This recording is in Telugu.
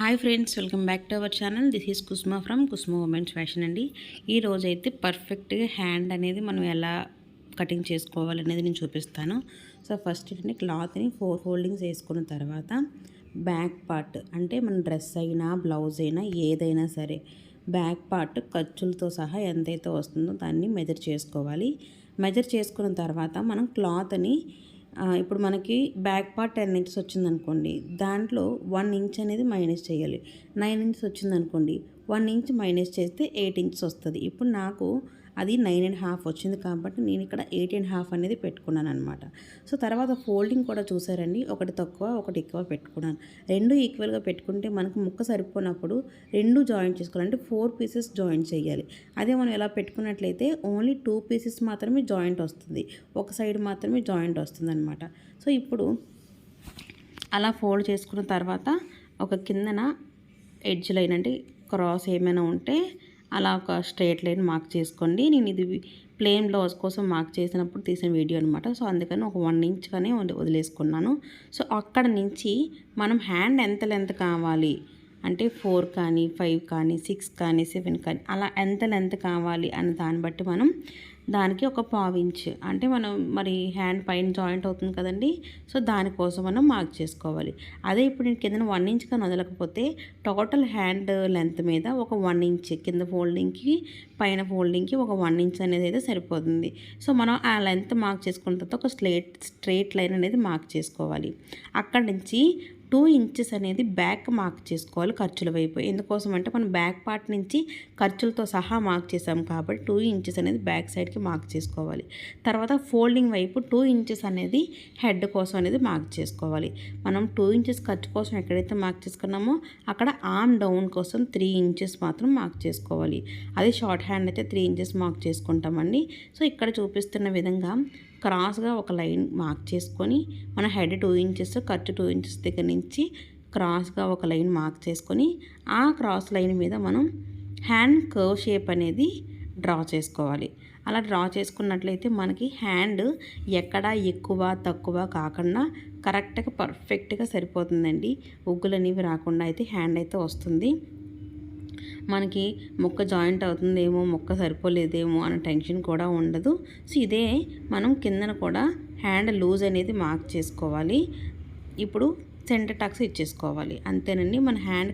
Hi friends welcome back to our channel. This is Kusma from Kusma women's fashion అండి. ఈ రోజు అయితే పర్ఫెక్ట్గా హ్యాండ్ అనేది మనం ఎలా కటింగ్ చేసుకోవాలనేది నేను చూపిస్తాను. సో ఫస్ట్ ఏంటంటే క్లాత్ని ఫోర్ ఫోల్డింగ్స్ వేసుకున్న తర్వాత బ్యాక్ పార్ట్ అంటే మన డ్రెస్ అయినా బ్లౌజ్ అయినా ఏదైనా సరే బ్యాక్ పార్ట్ ఖర్చులతో సహా ఎంతైతే వస్తుందో దాన్ని మెజర్ చేసుకోవాలి. మెజర్ చేసుకున్న తర్వాత మనం క్లాత్ని ఇప్పుడు మనకి బ్యాక్ పార్ట్ టెన్ ఇంచెస్ వచ్చిందనుకోండి దాంట్లో వన్ ఇంచ్ అనేది మైనస్ చేయాలి. నైన్ ఇంచెస్ వచ్చిందనుకోండి వన్ ఇంచ్ మైనస్ చేస్తే ఎయిట్ ఇంచెస్ వస్తుంది. ఇప్పుడు నాకు అది నైన్ అండ్ హాఫ్ వచ్చింది కాబట్టి నేను ఇక్కడ ఎయిట్ అండ్ హాఫ్ అనేది పెట్టుకున్నాను అనమాట సో తర్వాత ఫోల్డింగ్ కూడా చూసారండి. ఒకటి తక్కువ ఒకటి ఎక్కువ పెట్టుకున్నాను. రెండు ఈక్వల్గా పెట్టుకుంటే మనకు ముక్క సరిపోనప్పుడు రెండు జాయింట్ చేసుకోవాలంటే ఫోర్ పీసెస్ జాయింట్ చేయాలి. అదే మనం ఎలా పెట్టుకున్నట్లయితే ఓన్లీ టూ పీసెస్ మాత్రమే జాయింట్ వస్తుంది. ఒక సైడ్ మాత్రమే జాయింట్ వస్తుంది అనమాట సో ఇప్పుడు అలా ఫోల్డ్ చేసుకున్న తర్వాత ఒక కిందన ఎడ్జ్ లైన్ అంటే క్రాస్ ఏమైనా ఉంటే అలా ఒక స్ట్రేట్ లైన్ మార్క్ చేసుకోండి. నేను ఇది ప్లేన్ బ్లౌజ్ కోసం మార్క్ చేసినప్పుడు తీసిన వీడియో అనమాట సో అందుకని ఒక వన్ ఇంచ్ కానీ వదిలేసుకున్నాను. సో అక్కడ నుంచి మనం హ్యాండ్ ఎంత లెంత్ కావాలి? అంటే ఫోర్ కానీ ఫైవ్ కానీ సిక్స్ కానీ సెవెన్ కానీ అలా ఎంత లెంత్ కావాలి అనే దాన్ని బట్టి మనం దానికి ఒక పావు ఇంచ్. అంటే మనం మరి హ్యాండ్ పైన జాయింట్ అవుతుంది కదండి. సో దానికోసం మనం మార్క్ చేసుకోవాలి. అదే ఇప్పుడు నేను కింద వన్ ఇంచ్ కానీ వదలకపోతే టోటల్ హ్యాండ్ లెంత్ మీద ఒక వన్ ఇంచ్ కింద ఫోల్డింగ్కి పైన ఫోల్డింగ్కి ఒక వన్ ఇంచ్ అనేది అయితే సరిపోతుంది. సో మనం ఆ లెంత్ మార్క్ చేసుకున్న తర్వాత ఒక స్ట్రేట్ స్ట్రేట్ లైన్ అనేది మార్క్ చేసుకోవాలి. అక్కడి నుంచి టూ ఇంచెస్ అనేది బ్యాక్ మార్క్ చేసుకోవాలి ఖర్చుల వైపు. ఎందుకోసం అంటే మనం బ్యాక్ పార్ట్ నుంచి ఖర్చులతో సహా మార్క్ చేసాం కాబట్టి టూ ఇంచెస్ అనేది బ్యాక్ సైడ్కి మార్క్ చేసుకోవాలి. తర్వాత ఫోల్డింగ్ వైపు టూ ఇంచెస్ అనేది హెడ్ కోసం అనేది మార్క్ చేసుకోవాలి. మనం టూ ఇంచెస్ ఖర్చు కోసం ఎక్కడైతే మార్క్ చేసుకున్నామో అక్కడ ఆమ్ డౌన్ కోసం త్రీ ఇంచెస్ మాత్రం మార్క్ చేసుకోవాలి. అదే షార్ట్ హ్యాండ్ అయితే త్రీ ఇంచెస్ మార్క్ చేసుకుంటామండి. సో ఇక్కడ చూపిస్తున్న విధంగా క్రాస్గా ఒక లైన్ మార్క్ చేసుకొని మన హెడ్ టూ ఇంచెస్ ఖర్చు టూ ఇంచెస్ దగ్గర నుంచి క్రాస్గా ఒక లైన్ మార్క్ చేసుకొని ఆ క్రాస్ లైన్ మీద మనం హ్యాండ్ కర్వ్ షేప్ అనేది డ్రా చేసుకోవాలి. అలా డ్రా చేసుకున్నట్లయితే మనకి హ్యాండ్ ఎక్కడ ఎక్కువ తక్కువ కాకుండా కరెక్ట్గా పర్ఫెక్ట్గా సరిపోతుందండి. ఉగ్గులు అనేవి రాకుండా అయితే హ్యాండ్ అయితే వస్తుంది. మనకి మొక్క జాయింట్ అవుతుందేమో మొక్క సరిపోలేదేమో అన్న టెన్షన్ కూడా ఉండదు. సో ఇదే మనం కిందన కూడా హ్యాండ్ లూజ్ అనేది మార్క్ చేసుకోవాలి. ఇప్పుడు సెంటర్ టక్స్ ఇచ్చేసుకోవాలి. అంతేనండి మన హ్యాండ్